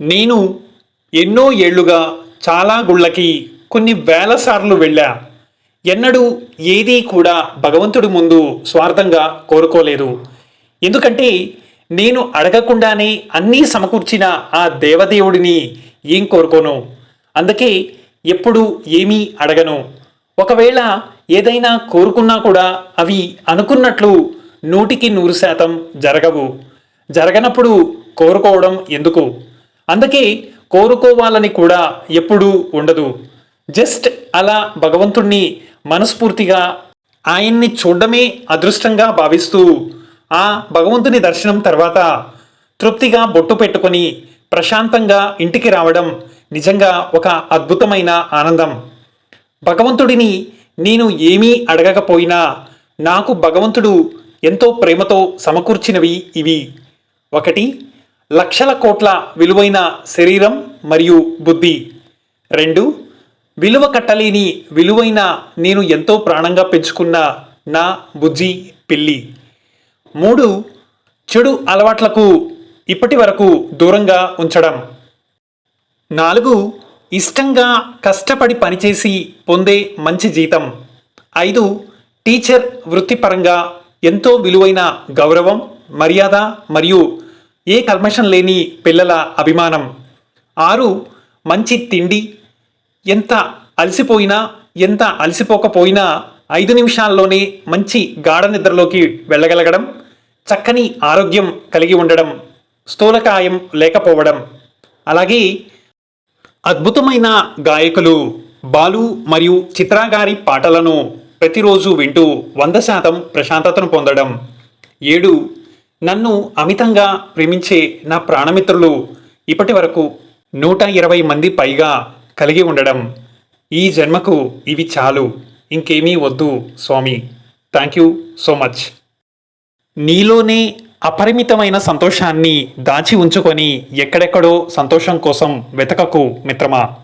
నేను ఎన్నో ఏళ్ళుగా చాలా గుళ్ళకి కొన్ని వేల సార్లు వెళ్ళా. ఎన్నడూ ఏదీ కూడా భగవంతుడి ముందు స్వార్థంగా కోరుకోలేదు. ఎందుకంటే నేను అడగకుండానే అన్నీ సమకూర్చిన ఆ దేవదేవుడిని ఏం కోరుకోను? అందుకే ఎప్పుడు ఏమీ అడగను. ఒకవేళ ఏదైనా కోరుకున్నా కూడా అవి అనుకున్నట్లు నూటికి నూరు శాతం జరగవు. జరగనప్పుడు కోరుకోవడం ఎందుకు? అందుకే కోరుకోవాలని కూడా ఎప్పుడూ ఉండదు. జస్ట్ అలా భగవంతుణ్ణి మనస్ఫూర్తిగా ఆయన్ని చూడడమే అదృష్టంగా భావిస్తూ ఆ భగవంతుని దర్శనం తర్వాత తృప్తిగా బొట్టు పెట్టుకొని ప్రశాంతంగా ఇంటికి రావడం నిజంగా ఒక అద్భుతమైన ఆనందం. భగవంతుడిని నేను ఏమీ అడగకపోయినా నాకు భగవంతుడు ఎంతో ప్రేమతో సమకూర్చినవి ఇవి. ఒకటి లక్షల కోట్ల విలువైన శరీరం మరియు బుద్ధి. రెండు విలువ కట్టలేని విలువైన నేను ఎంతో ప్రాణంగా పెంచుకున్న నా బుజ్జి పిల్లి. మూడు చెడు అలవాట్లకు ఇప్పటి వరకు దూరంగా ఉంచడం. నాలుగు ఇష్టంగా కష్టపడి పనిచేసి పొందే మంచి జీతం. ఐదు టీచర్ వృత్తిపరంగా ఎంతో విలువైన గౌరవం మర్యాద మరియు ఏ కల్మషం లేని పిల్లల అభిమానం? ఆరు మంచి తిండి. ఎంత అలసిపోయినా ఎంత అలసిపోకపోయినా ఐదు నిమిషాల్లోనే మంచి గాఢ నిద్రలోకి వెళ్ళగలగడం చక్కని ఆరోగ్యం కలిగి ఉండడం స్థూలకాయం లేకపోవడం. అలాగే అద్భుతమైన గాయకులు బాలు మరియు చిత్రాగారి పాటలను ప్రతిరోజు వింటూ వంద శాతం ప్రశాంతతను పొందడం. ఏడు నన్ను అమితంగా ప్రేమించే నా ప్రాణమిత్రులు ఇప్పటి వరకు నూట ఇరవై మంది పైగా కలిగి ఉండడం ఈ జన్మకు ఇవి చాలు. ఇంకేమీ వద్దు స్వామి. థ్యాంక్ యూ సో మచ్ నీలోనే అపరిమితమైన సంతోషాన్ని దాచి ఉంచుకొని ఎక్కడెక్కడో సంతోషం కోసం వెతకకు మిత్రమా?